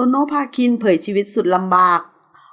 โตโน่พาคินเผยชีวิตสุดลำบาก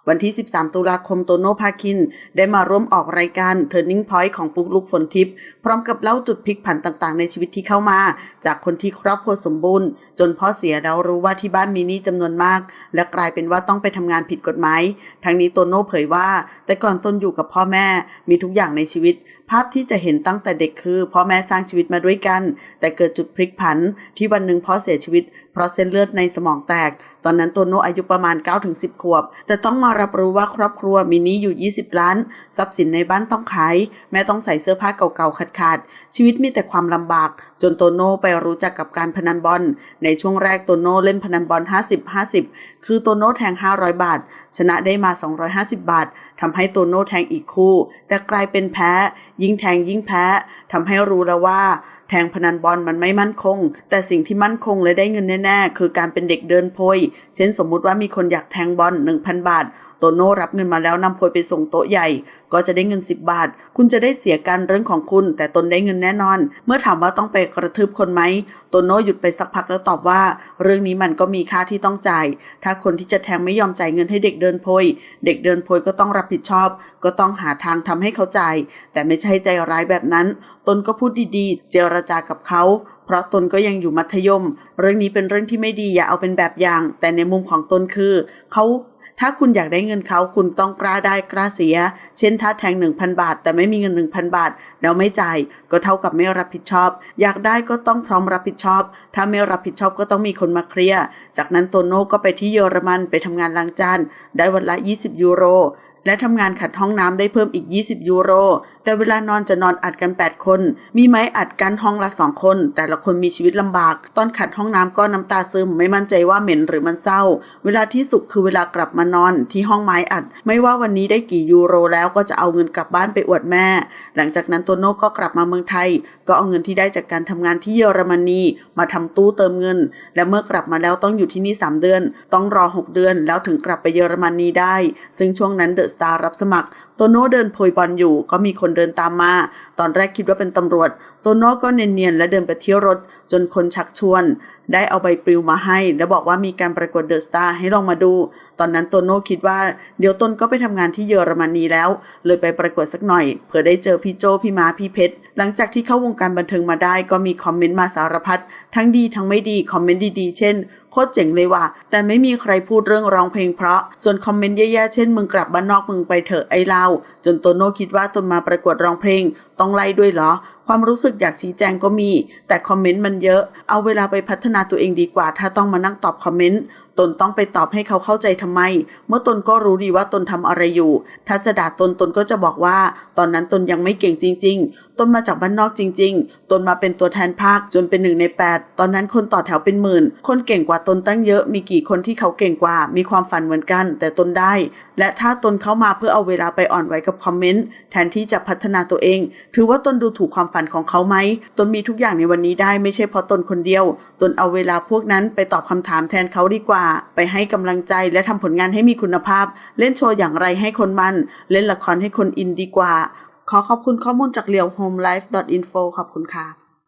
วันที่ 13 ตุลาคมโตโน่พาคินได้มาร่วมออกรายการ Turning Point ของปุ๊กลุกฝนทิพย์พร้อมกับเล่าจุดพลิกผันต่างๆ ในชีวิตที่เข้ามา จากคนที่ครอบครัวสมบูรณ์ จนพ่อเสียแล้วรู้ว่าที่บ้านมีหนี้จำนวนมาก และกลายเป็นว่าต้องไปทำงานผิดกฎหมายทั้งนี้โตโน่เผยว่า แต่ก่อนตนอยู่กับพ่อแม่มีทุกอย่างในชีวิต ภาพที่จะเห็นตั้งแต่เด็กคือพ่อแม่สร้างชีวิตมาด้วยกัน แต่เกิดจุดพลิกผันที่วันหนึ่งพ่อเสียชีวิต เพราะเส้นเลือดในสมองแตก ตอนนั้นโตโนอายุประมาณ 9-10 ขวบ แต่ต้องมารับรู้ว่าครอบครัวมีนี้อยู่ 20 ล้าน ทรัพย์สินในบ้านต้องขาย แม่ต้องใส่เสื้อผ้าเก่าๆขาดๆชีวิตมีแต่ความลำบาก จนโตโน่ไปรู้จักกับการพนันบอล ในช่วงแรกโตโน่เล่นพนันบอล 50-50 คือโตโน่แทง 500 บาท ชนะได้มา 250 บาททำให้โตโน่แทงอีกคู่ แต่กลายเป็นแพ้ ยิ่งแทงยิ่งแพ้ทำให้รู้แล้วว่า แทงพนันบอลมันไม่มั่นคง แต่สิ่งที่มั่นคงและได้เงินแน่ๆ คือการเป็นเด็กเดินโพย เช่นสมมุติว่ามีคนอยากแทงบอล1,000 บาท โตโน่รับเงินมาแล้วนำโพยไปส่งโต๊ะใหญ่ ก็จะได้เงิน 10 บาท คุณจะได้เสียกันเรื่องของคุณ แต่ตนได้เงินแน่นอน เมื่อถามว่าต้องไปกระทืบคนไหมโตโน่หยุดไปสักพักแล้วตอบว่า เรื่องนี้มันก็มีค่าที่ต้องจ่าย ถ้าคนที่จะแทงไม่ยอมจ่ายเงินให้เด็กเดินโพย เด็กเดินโพยก็ต้องรับผิดชอบ ก็ต้องหาทางทำให้เขาจ่ายแต่ไม่ใช่ใจร้ายแบบนั้น ตนก็พูดดีๆ เจรจากับเขาเพราะตนก็ยังอยู่มัธยม เรื่องนี้เป็นเรื่องที่ไม่ดีอย่าเอาเป็นแบบอย่าง แต่ในมุมของตนคือ เขา ถ้าคุณอยากได้เงินเขาคุณต้องกล้าได้กล้าเสีย เช่นถ้าแทง 1,000 บาท แต่ไม่มีเงิน 1,000 บาท แล้วไม่จ่าย ก็เท่ากับไม่รับผิดชอบ อยากได้ก็ต้องพร้อมรับผิดชอบ ถ้าไม่รับผิดชอบก็ต้องมีคนมาเคลียร์จากนั้นโตโน่ก็ไปที่เยอรมันไปทำงานล้างจานได้วันละ 20 ยูโร และทำงานขัดห้องน้ำได้เพิ่มอีก 20 ยูโร แต่เวลานอนจะนอนอัดกัน 8 คน มีไม้อัดกันห้องละ 2 คน แต่ละคนมีชีวิตลำบาก ตอนขัดห้องน้ำก็น้ำตาซึม ไม่มั่นใจว่าเหม็นหรือมันเศร้า เวลาที่สุขคือเวลากลับมานอนที่ห้องไม้อัด ไม่ว่าวันนี้ได้กี่ยูโรแล้วก็จะเอาเงินกลับบ้านไปอวดแม่ หลังจากนั้นโตโน่ก็กลับมาเมืองไทย ก็เอาเงินที่ได้จากการทำงานที่เยอรมนีมาทำตู้เติมเงิน และเมื่อกลับมาแล้วต้องอยู่ที่นี่ 3 เดือน ต้องรอ 6 เดือน แล้วถึงกลับไปเยอรมนีได้ ซึ่งช่วงนั้นเดอะสตาร์รับสมัคร โตโน่เดินโพยบอลอยู่ ก็มีคนเดินตามมา ตอนแรกคิดว่าเป็นตำรวจ โตโน่ก็เนียนๆและเดินไปเที่ยวรถ จนคนชักชวน ได้เอาใบปลิวมาให้ แล้วบอกว่ามีการประกวดเดอะสตาร์ให้ลองมาดู ตอนนั้นโตโน่คิดว่าเดี๋ยวตนก็ไปทำงานที่เยอรมนีแล้ว เลยไปประกวดสักหน่อยเผื่อได้เจอพี่โจพี่มาพี่เพชรหลังจากที่เข้าวงการบันเทิงมาได้ก็มีคอมเมนต์มาสารพัดทั้งดีทั้งไม่ดีคอมเมนต์ดีๆ เช่น คตรเจ๋งเลยว่ะ แต่ไม่มีใครพูดเรื่องร้องเพลงเพราะ ส่วนคอมเมนต์แย่ๆ เช่นมึงกลับบ้านนอกมึงไปเถอะไอ้เรา จนโตโน่คิดว่าตนมาประกวดร้องเพลง ต้องไล่ด้วยเหรอ ความรู้สึกอยากชี้แจงก็มี แต่คอมเมนต์มันเยอะ เอาเวลาไปพัฒนาตัวเองดีกว่า ถ้าต้องมานั่งตอบคอมเมนต์ ตนต้องไปตอบให้เขาเข้าใจทำไม เมื่อตนก็รู้ดีว่าตนทำอะไรอยู่ ถ้าจะด่าตนตนก็จะบอกว่า ตอนนั้นตนยังไม่เก่งจริง ๆ ตนมาจากบ้านนอกจริง ๆ ตนมาเป็นตัวแทนภาคจนเป็นหนึ่งใน 8 ตอนนั้นคนต่อแถวเป็นหมื่น คนเก่งกว่าตนตั้งเยอะ มีกี่คนที่เขาเก่งกว่า มีความฝันเหมือนกัน แต่ตนได้ และถ้าตนเข้ามาเพื่อเอาเวลาไปอ่อนไหวกับคอมเมนต์แทนที่จะพัฒนาตัวเอง ถือว่าตนดูถูกความฝันของเขาไหม ตนมีทุกอย่างในวันนี้ได้ไม่ใช่เพราะตนคนเดียวตนเอาเวลาพวกนั้นไปตอบคำถามแทนเขาดีกว่า ไปให้กำลังใจและทำผลงานให้มีคุณภาพ เล่นโชว์อย่างไรให้คนมัน เล่นละครให้คนอินดีกว่า ขอขอบคุณข้อมูลจากเรียว home life info ขอบคุณค่ะ